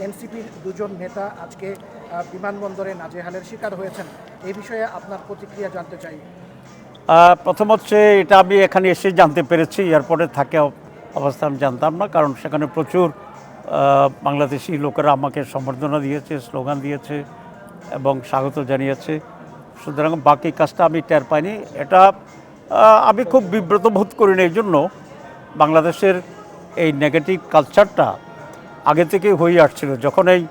এনসিপির দুজন নেতা আজকে বিমানবন্দরে নাজেহালের শিকার হয়েছেন। এই বিষয়ে আপনার প্রতিক্রিয়া জানতে চাই। প্রথম হচ্ছে, এটা আমি এখানে এসে জানতে পেরেছি, এয়ারপোর্টে থাকে অব- অবস্থা আমি জানতাম না, কারণ সেখানে প্রচুর বাংলাদেশি লোকেরা আমাকে সম্বর্ধনা দিয়েছে, স্লোগান দিয়েছে এবং স্বাগত জানিয়েছে। সুতরাং বাকি কাজটা আমি টের পাইনি। এটা আমি খুব বিব্রত বোধ করি না, এই জন্য বাংলাদেশের এই নেগেটিভ কালচারটা আগে থেকেই হয়ে আসছিল। যখন এই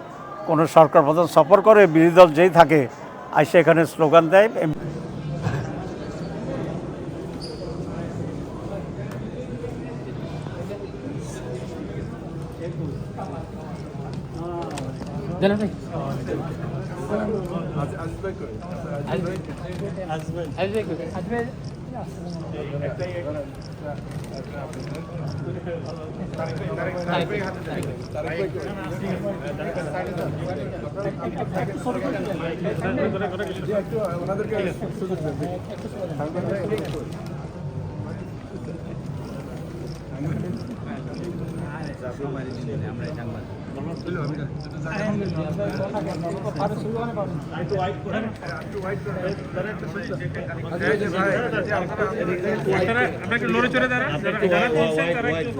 কোনো সরকার প্রধান সফর করে, বিরোধী দল যেই থাকে, আইসে এখানে স্লোগান দেয় এম- আমরা একটু নড়ে চলে দাঁড়ান। যারা তুলছেন তারা একটু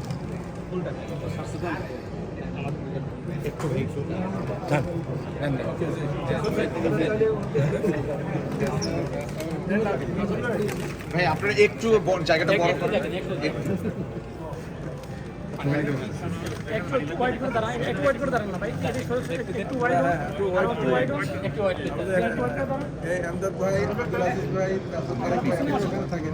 আপনারা একটু জায়গাটা বড় করেন ভাই। ভাই ভাই ভাই থাকেন।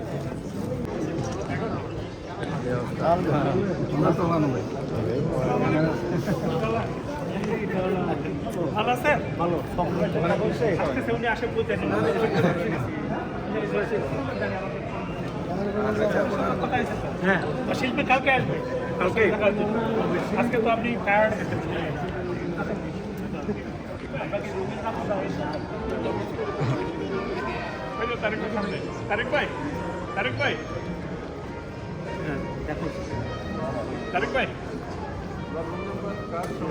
ভালো আছেন ভালো উনি আসে বলতে হ্যাঁ শিল্পী কালকে আসবে কালকে আজকে তো আপনি টায়ার্ড তারেক ভাই তারেক ভাই তারেক ভাই।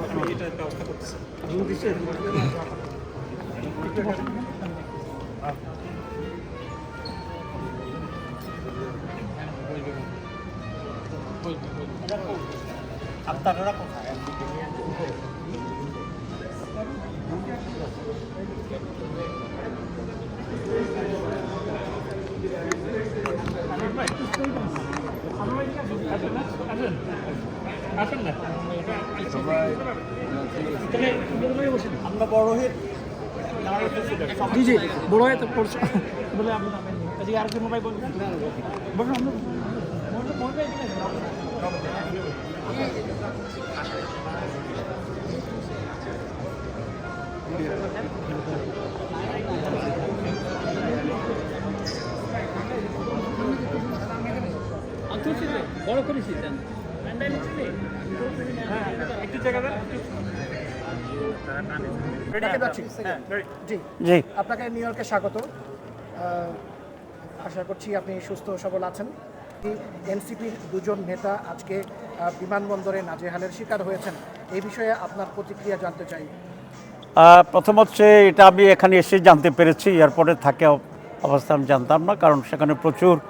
আমি এটা ব্যবস্থা করতেছি আপনারা কোথায় আসুন না আমরা বড় হয়ে জি জি বড় হয়ে তো পড়ছে। বলে আপনি আরেকটা মোবাইল বলুন। বলুন আপনি বড় করেছি একটু জি। জি। আপনাকে নিউ ইয়র্কে স্বাগত। আশা করছি আপনি সুস্থ সবল আছেন। এনসিপির দুজন নেতা আজকে বিমানবন্দরে নাজেহালের শিকার হয়েছেন। এই বিষয়ে আপনার প্রতিক্রিয়া জানতে চাই। প্রথম হচ্ছে এটা আমি এখানে এসে জানতে পেরেছি। এয়ারপোর্টে থাকে অব- অবস্থা আমি জানতাম না কারণ সেখানে প্রচুর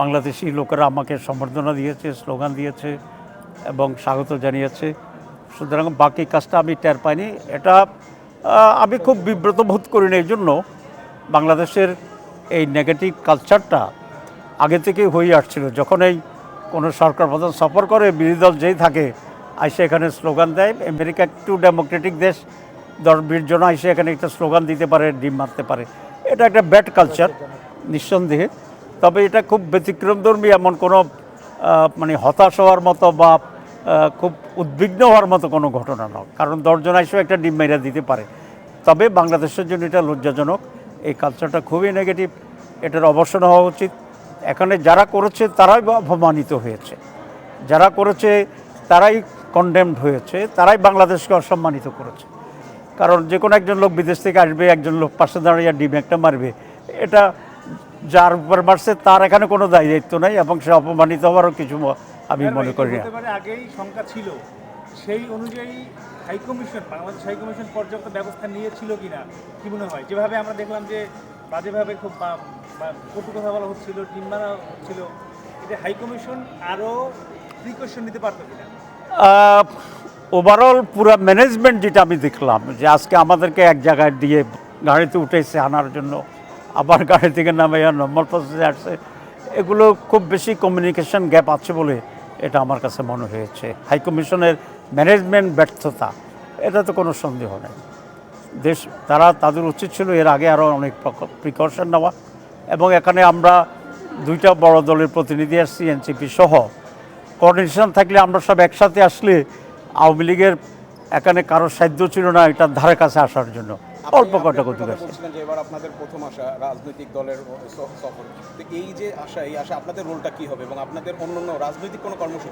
বাংলাদেশি লোকেরা আমাকে সম্বর্ধনা দিয়েছে, স্লোগান দিয়েছে এবং স্বাগত জানিয়েছে। সুতরাং বাকি কাজটা আমি টের পাইনি। এটা আমি খুব বিব্রত বোধ করি না এই জন্য বাংলাদেশের এই নেগেটিভ কালচারটা আগে থেকেই হয়ে আসছিল। যখন এই কোনো সরকার প্রধান সফর করে, বিরোধী দল যেই থাকে, আইসে এখানে স্লোগান দেয়। আমেরিকা একটু ডেমোক্রেটিক দেশ, দশ বিশ জন আইসে এখানে একটা স্লোগান দিতে পারে, ডিম মারতে পারে। এটা একটা ব্যাড কালচার, নিঃসন্দেহে। তবে এটা খুব ব্যতিক্রমধর্মী এমন কোনো মানে হতাশ হওয়ার মতো বা খুব উদ্বিগ্ন হওয়ার মতো কোনো ঘটনা নয়। কারণ দশজন আইসেও একটা ডিম মেরা দিতে পারে। তবে বাংলাদেশের জন্য এটা লজ্জাজনক। এই কালচারটা খুবই নেগেটিভ এটার অবসান হওয়া উচিত। এখানে যারা করেছে, তারাই অপমানিত হয়েছে। যারা করেছে, তারাই কন্ডেমড হয়েছে। তারাই বাংলাদেশকে অসম্মানিত করেছে। কারণ যে কোনো একজন লোক বিদেশ থেকে আসবে, একজন লোক পাশে দাঁড়িয়ে ডিম একটা মারবে, এটা যার উপর মারছে তার এখানে কোনো দায়ী দায়িত্ব নাই এবং সে অপমানিত হওয়ারও কিছু আমি মনে করি না। আগেই শঙ্কা ছিল সেই অনুযায়ী high commission Bangladesh high commission পর্যাপ্ত ব্যবস্থা নিয়েছিল কিনা কি মনে হয়? যেভাবে আমরা দেখলাম যে বাজেভাবে খুব কটু কথা বলা হচ্ছিল ডিম মারা হচ্ছিল এটা হাই কমিশন আরও প্রিকশন নিতে পারতো কিনা? ওভারঅল পুরো ম্যানেজমেন্ট যেটা আমি দেখলাম যে আজকে আমাদেরকে এক জায়গায় দিয়ে গাড়িতে উঠেছে আনার জন্য আবার গাড়ি থেকে নামে আর নম্বর প্রসেসে আসছে। এগুলো খুব বেশি কমিউনিকেশন গ্যাপ আছে বলে এটা আমার কাছে মনে হয়েছে। হাই কমিশনের ম্যানেজমেন্ট ব্যর্থতা, এটা তো কোনো সন্দেহ নেই। দেশ, তারা তাদের উচিত ছিল এর আগে আরও অনেক প্রিকশন নেওয়া এবং এখানে আমরা দুইটা বড় দলের প্রতিনিধি আসছি এনসিপি সহ কোঅর্ডিনেশন থাকলে আমরা সব একসাথে আসলে আওয়ামী লীগের এখানে কারোর সাধ্য ছিল না এটার ধারে কাছে আসার জন্য। অল্প কটা কৌতুক আছে। যে এবার আপনাদের প্রথম আশা রাজনৈতিক দলের সফর। তো এই যে আশা এই আশা আপনাদের রোলটা কি হবে এবং আপনাদের অন্য অন্য রাজনৈতিক কোনো কর্মসূচি